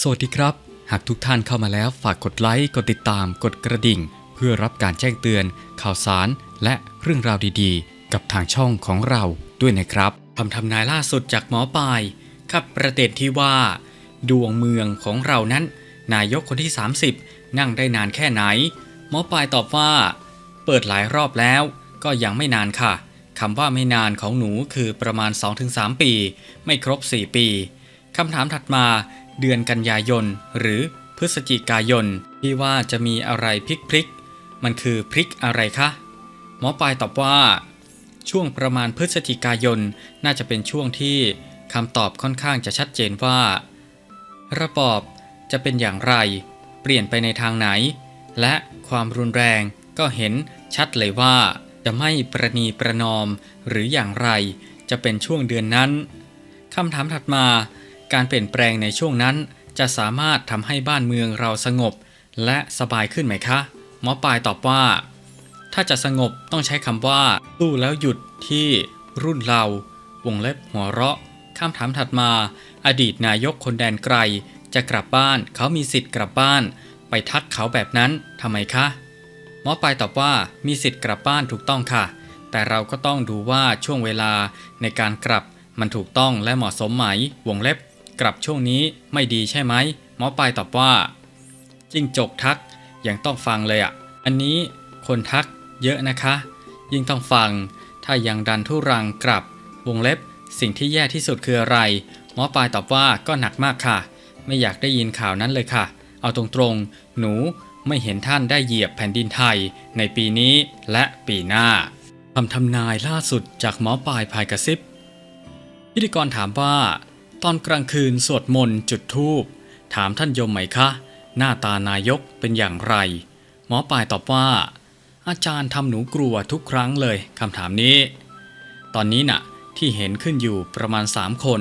สวัสดีครับ หากทุกท่านเข้ามาแล้วฝากกดไลค์ กดติดตาม กดกระดิ่ง เพื่อรับการแจ้งเตือน ข่าวสาร และเรื่องราวดีๆ กับทางช่องของเราด้วยนะครับคำทำนายล่าสุดจากหมอปลายครับประเด็นที่ว่า ดวงเมืองของเรานั้น นายกคนที่ 30 นั่งได้นานแค่ไหน หมอปลายตอบว่า เปิดหลายรอบแล้ว ก็ยังไม่นานค่ะคำว่าไม่นานของหนูคือประมาณ 2-3 ปี ไม่ครบ 4 ปีคำถามถัดมา เดือนกันยายน หรือพฤศจิกายน ที่ว่าจะมีอะไรพลิกพลิกมันคือพลิกอะไรคะหมอปลายตอบว่า ช่วงประมาณพฤศจิกายนน่าจะเป็นช่วงที่คำตอบค่อนข้างจะชัดเจนว่า ระบอบจะเป็นอย่างไร เปลี่ยนไปในทางไหน และความรุนแรงก็เห็นชัดเลยว่าจะไม่ประนีประนอมหรืออย่างไร จะเป็นช่วงเดือนนั้นคำถามถัดมา การเปลี่ยนแปลงในช่วงนั้น จะสามารถทำให้บ้านเมืองเราสงบ และสบายขึ้นไหมคะ หมอปลายตอบว่า ถ้าจะสงบต้องใช้คำว่าสู้แล้วหยุดที่รุ่นเรา วงเล็บหัวเราะคำถามถัดมา อดีตนายกคนแดนไกล จะกลับบ้านเขามีสิทธิ์กลับบ้าน ไปทักเขาแบบนั้นทำไมคะหมอปลายตอบว่ามีสิทธิ์กลับบ้านถูกต้องค่ะ แต่เราก็ต้องดูว่าช่วงเวลาในการกลับมันถูกต้องและเหมาะสมไหม วงเล็บ กลับช่วงนี้ไม่ดีใช่ไหมหมอปลายตอบว่า จิ้งจกทักยังต้องฟังเลยอะ่ะ อันนี้คนทักเยอะนะคะ ยิ่งต้องฟัง ถ้ายังดันทุรังกลับ วงเล็บสิ่งที่แย่ที่สุดคืออะไร หมอปลายตอบว่าก็หนักมากค่ะ ไม่อยากได้ยินข่าวนั้นเลยค่ะ เอาตรงๆ หนูไม่เห็นท่านได้เหยียบแผ่นดินไทย ในปีนี้และปีหน้าคำทำนายล่าสุดจากหมอปลายพายกระซิบพิธีกรถามว่า ตอนกลางคืนสวดมนต์จุดธูป ถามท่านยมไหมคะ หน้าตานายกเป็นอย่างไร หมอปลายตอบว่า อาจารย์ทำหนูกลัวทุกครั้งเลยคำถามนี้ ตอนนี้น่ะที่เห็นขึ้นอยู่ประมาณ3คน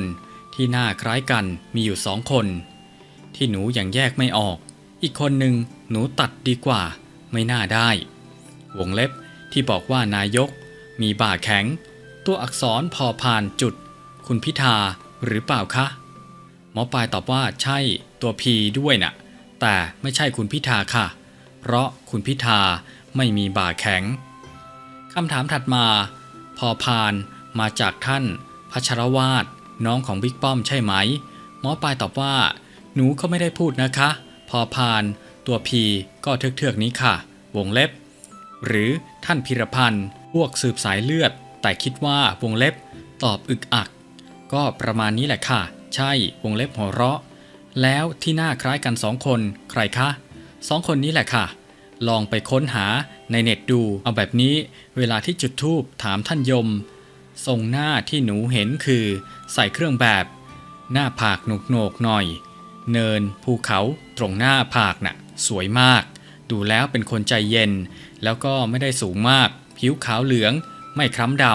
ที่หน้าคล้ายกันมีอยู่สองคน ที่หนูยังแยกไม่ออก อีกคนหนึ่งหนูตัดดีกว่า ไม่น่าได้ วงเล็บที่บอกว่านายก มีบ่าแข็ง ตัวอักษรพอผ่านจุด คุณพิธา หรือเปล่าคะ หมอปลายตอบว่าใช่ตัวพีด้วยน่ะ แต่ไม่ใช่คุณพิธาค่ะ เพราะคุณพิธาไม่มีบ่าแข็งคำถามถัดมา พอพานมาจากท่านพัชรวาดน้องของบิ๊กป้อมใช่ไหม หมอปลายตอบว่า หนูก็ไม่ได้พูดนะคะ พอพานตัวพีก็เทือกๆนี้ค่ะ วงเล็บ หรือท่านพิรพันธ์พวกสืบสายเลือด แต่คิดว่าวงเล็บ ตอบอึกอัก ก็ประมาณนี้แหละค่ะ ใช่วงเล็บหัวเราะ แล้วที่หน้าคล้ายกันสองคน ใครคะสองคนนี้แหละค่ะ ลองไปค้นหาในเน็ตดู เอาแบบนี้เวลาที่จุดทูบถามท่านยม ทรงหน้าที่หนูเห็นคือ ใส่เครื่องแบบ หน้าผากหนกโหนกหน่อย เนินภูเขาตรงหน้าผากน่ะ สวยมาก ดูแล้วเป็นคนใจเย็น แล้วก็ไม่ได้สูงมาก ผิวขาวเหลือง ไม่คล้ำด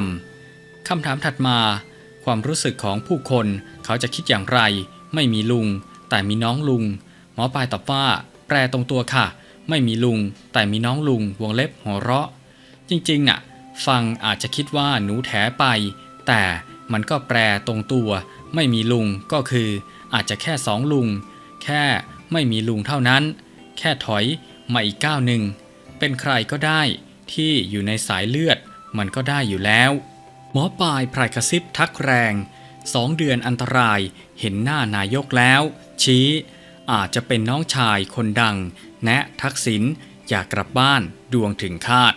ำคำถามถัดมา ความรู้สึกของผู้คนเขาจะคิดอย่างไร ไม่มีลุง แต่มีน้องลุง หมอปลายตอบว่า แปลตรงตัวค่ะ ไม่มีลุง แต่มีน้องลุง วงเล็บหัวเราะ จริงๆน่ะ ฟังอาจจะคิดว่าหนูแถไป แต่มันก็แปลตรงตัว ไม่มีลุงก็คือ อาจจะแค่สองลุง แค่ไม่มีลุงเท่านั้น แค่ถอยมาอีกก้าวหนึ่งเป็นใครก็ได้ที่อยู่ในสายเลือดมันก็ได้อยู่แล้ว มอปลายพรายกระซิบทักแรงสองเดือนอันตรายเห็นหน้านายกแล้ว ชี้ อาจจะเป็นน้องชายคนดัง แนะทักษิณอยากกลับบ้านดวงถึงคาด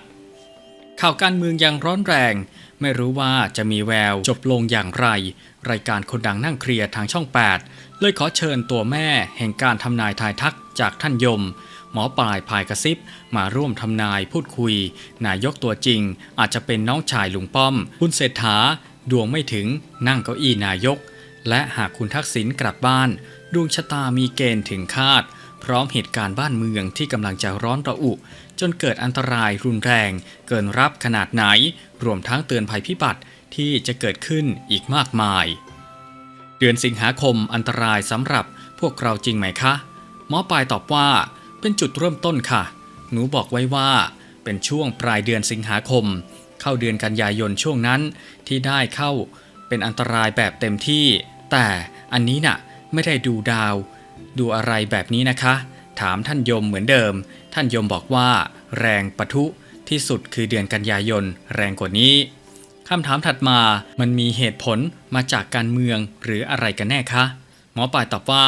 ข่าวการเมืองยังร้อนแรง ไม่รู้ว่าจะมีแววจบลงอย่างไร รายการคนดังนั่งเคลียร์ทางช่อง 8 เลยขอเชิญตัวแม่แห่งการทำนายทายทักจากท่านยม หมอปลายพายกระซิบมาร่วมทำนายพูดคุย นายกตัวจริง อาจจะเป็นน้องชายลุงป้อม คุณเศรษฐา ดวงไม่ถึงนั่งเก้าอี้นายก และหากคุณทักษิณกลับบ้าน ดวงชะตามีเกณฑ์ถึงคาด พร้อมเหตุการณ์บ้านเมืองที่กำลังจะร้อนระอุ จนเกิดอันตรายรุนแรง เกินรับขนาดไหน รวมทั้งเตือนภัยพิบัติที่จะเกิดขึ้นอีกมากมาย เดือนสิงหาคมอันตรายสำหรับพวกเราจริงไหมคะ หมอปลายตอบว่า เป็นจุดเริ่มต้นค่ะ หนูบอกไว้ว่า เป็นช่วงปลายเดือนสิงหาคม เข้าเดือนกันยายนช่วงนั้นที่ได้เข้าเป็นอันตรายแบบเต็มที่ แต่อันนี้น่ะไม่ได้ดูดาว ดูอะไรแบบนี้นะคะ ถามท่านยมเหมือนเดิม ท่านยมบอกว่า แรงปะทุที่สุดคือเดือนกันยายนแรงกว่านี้คำถามถัดมามันมีเหตุผลมาจากการเมืองหรืออะไรกันแน่คะ หมอปลายตอบว่า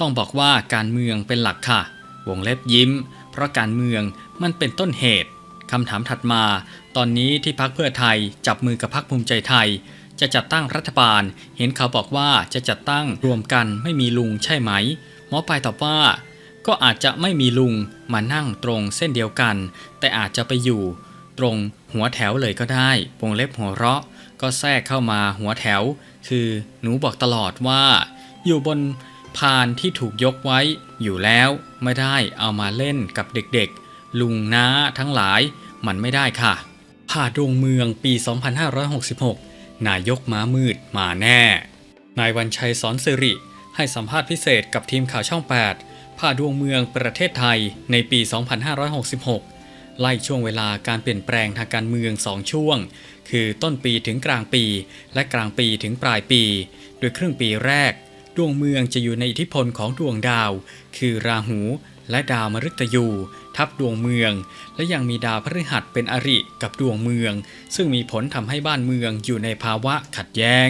ต้องบอกว่าการเมืองเป็นหลักค่ะ วงเล็บยิ้ม เพราะการเมืองมันเป็นต้นเหตุคำถามถัดมา ตอนนี้ที่พักเพื่อไทยจับมือกับพักภูมิใจไทย จะจัดตั้งรัฐบาล เห็นเขาบอกว่าจะจัดตั้งรวมกันไม่มีลุงใช่ไหม หมอปลายตอบว่า ก็อาจจะไม่มีลุงมานั่งตรงเส้นเดียวกัน แต่อาจจะไปอยู่ ตรงหัวแถวเลยก็ได้วงเล็บหัวเราะ ก็แทรกเข้ามาหัวแถว คือหนูบอกตลอดว่า อยู่บน พานที่ถูกยกไว้อยู่แล้วไม่ได้เอามาเล่นกับเด็กๆ ลุงน้าทั้งหลายมันไม่ได้ค่ะ ผ่าดวงเมืองปี 2566 นายกม้ามืดมาแน่ นายวันชัยสอนสิริ ให้สัมภาษณ์พิเศษกับทีมข่าวช่อง 8 ผ่าดวงเมืองประเทศไทยในปี 2566 ไล่ช่วงเวลาการเปลี่ยนแปลงทางการเมือง 2 ช่วง คือต้นปีถึงกลางปี และกลางปีถึงปลายปี โดยครึ่งปีแรก ดวงเมืองจะอยู่ในอิทธิพลของดวงดาว คือราหูและดาวมฤตยู ทับดวงเมือง และยังมีดาวพฤหัสเป็นอริกับดวงเมือง ซึ่งมีผลทำให้บ้านเมืองอยู่ในภาวะขัดแย้ง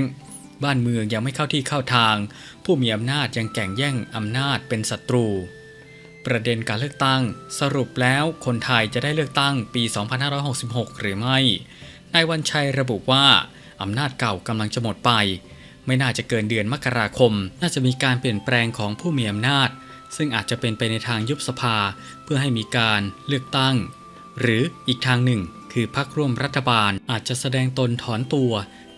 บ้านเมืองยังไม่เข้าที่เข้าทาง ผู้มีอำนาจยังแก่งแย่งอำนาจเป็นศัตรู ประเด็นการเลือกตั้ง สรุปแล้วคนไทยจะได้เลือกตั้งปี 2566 หรือไม่นายวันชัยระบุว่าอำนาจเก่ากำลังจะหมดไป ไม่น่าจะเกินเดือนมกราคม น่าจะมีการเปลี่ยนแปลงของผู้มีอำนาจ ซึ่งอาจจะเป็นไปในทางยุบสภา เพื่อให้มีการเลือกตั้ง หรืออีกทางหนึ่ง คือพรรคร่วมรัฐบาลอาจจะแสดงตนถอนตัว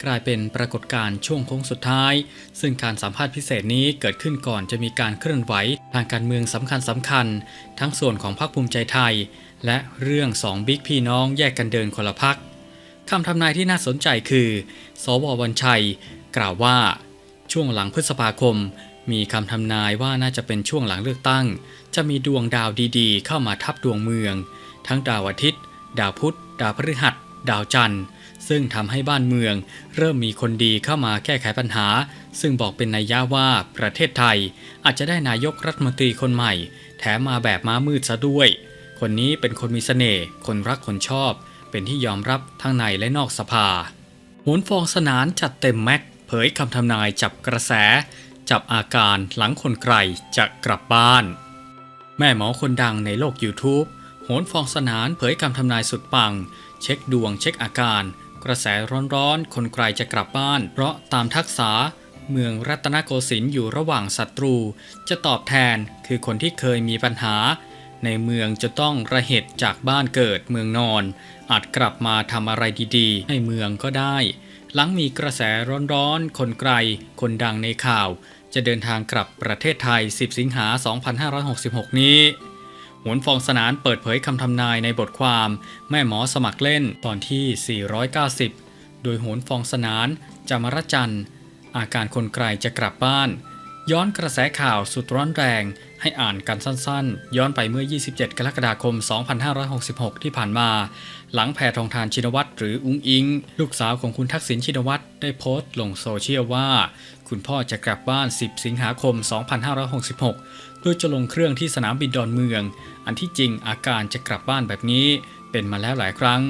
กลายเป็นปรากฏการณ์ช่วงโค้งสุดท้าย ซึ่งการสัมภาษณ์พิเศษนี้เกิดขึ้นก่อนจะมีการเคลื่อนไหวทางการเมืองสำคัญสำคัญๆทั้งส่วนของพรรคภูมิใจไทย และเรื่องสองบิ๊กพี่น้องแยกกันเดินคนละพักคำทำนายที่น่าสนใจคือ สววันชัย กล่าวว่า ช่วงหลังพฤษภาคม มีคำทำนายว่าน่าจะเป็นช่วงหลังเลือกตั้ง จะมีดวงดาวดีๆ เข้ามาทับดวงเมือง ทั้งดาวอาทิตย์ ดาวพุธ ดาวพฤหัส ดาวจันทร์ ซึ่งทำให้บ้านเมือง เริ่มมีคนดีเข้ามาแก้ไขปัญหา ซึ่งบอกเป็นนัยยะว่าประเทศไทย อาจจะได้นายกรัฐมนตรีคนใหม่ แถมมาแบบม้ามืดซะด้วย คนนี้เป็นคนมีเสน่ห์ คนรักคนชอบ เป็นที่ยอมรับทั้งในและนอกสภาโหนฟองสนานจัดเต็มแม็ก เผยคำทำนายจับกระแส จับอาการหลังคนไกลจะกลับบ้าน แม่หมอคนดังในโลก YouTube โหนฟองสนานเผยคำทำนายสุดปัง เช็คดวงเช็คอาการ กระแสร้อนๆ คนไกลจะกลับบ้าน เพราะตามทักษะเมืองรัตนโกสินทร์อยู่ระหว่างศัตรู จะตอบแทนคือคนที่เคยมีปัญหา ในเมืองจะต้องระเหตุจากบ้านเกิดเมืองนอน อาจกลับมาทำอะไรดีๆ ให้เมืองก็ได้ หลังมีกระแสร้อนๆ คนไกล คนดังในข่าว จะเดินทางกลับประเทศไทย 10 สิงหา 2566 นี้โหนฟองสนานเปิดเผยคำทำนายในบทความ แม่หมอสมัครเล่นตอนที่ 490 โดยโหนฟองสนานจามรจันทร์อาการคนไกลจะกลับบ้าน ย้อนกระแสข่าวสุดร้อนแรง ให้อ่านกันสั้นๆ ย้อนไปเมื่อ 27 กรกฎาคม 2566 ที่ผ่านมา หลังแพทองทานชินวัตรหรืออุ้งอิง ลูกสาวของคุณทักษิณชินวัตรได้โพสต์ลงโซเชียลว่า คุณพ่อจะกลับบ้าน 10 สิงหาคม 2566 โดยจะลงเครื่องที่สนามบินดอนเมือง อันที่จริงอาการจะกลับบ้านแบบนี้เป็นมาแล้วหลายครั้ง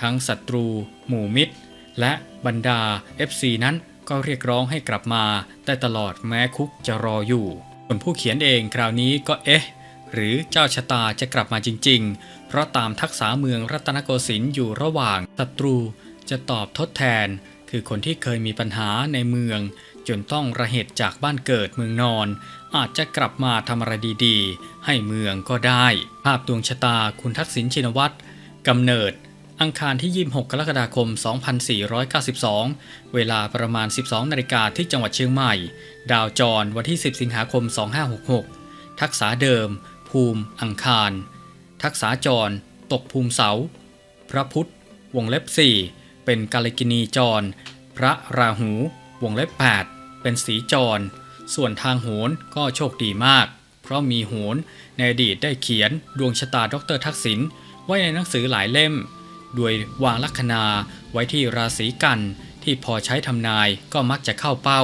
ทั้งศัตรู หมู่มิตร และบรรดา FC นั้น ก็เรียกร้องให้กลับมา แต่ตลอดแม้คุกจะรออยู่ส่วนผู้เขียนเองคราวนี้ก็เอ๊ะ หรือเจ้าชะตาจะกลับมาจริง ๆ เพราะตามทักษะเมืองรัตนโกสินทร์อยู่ระหว่างศัตรูจะตอบทดแทน คือคนที่เคยมีปัญหาในเมือง จนต้องระเหตุจากบ้านเกิดเมืองนอน อาจจะกลับมาทำอะไรดีๆ ให้เมืองก็ได้ ภาพดวงชะตาคุณทักษิณชินวัตรกำเนิด อังคารที่ 26 กรกฎาคม 2492 เวลาประมาณ 12 นาฬิกาที่จังหวัดเชียงใหม่ ดาวจรวันที่ 10 สิงหาคม 2566 ทักษะเดิม ภูมิ อังคาร ทักษะจร ตกภูมิเสา พระพุทธ วงเล็บ 4 เป็นกาลกินีจร พระราหู วงเล็บ 8 เป็นสีจร ส่วนทางโหนก็โชคดีมาก เพราะมีโหนในอดีตได้เขียนดวงชะตาดรทักษิณไว้ในหนังสือหลายเล่ม้วยวางลัคนาไว้ที่ราศีกัน ที่พอใช้ทำนายก็มักจะเข้าเป้า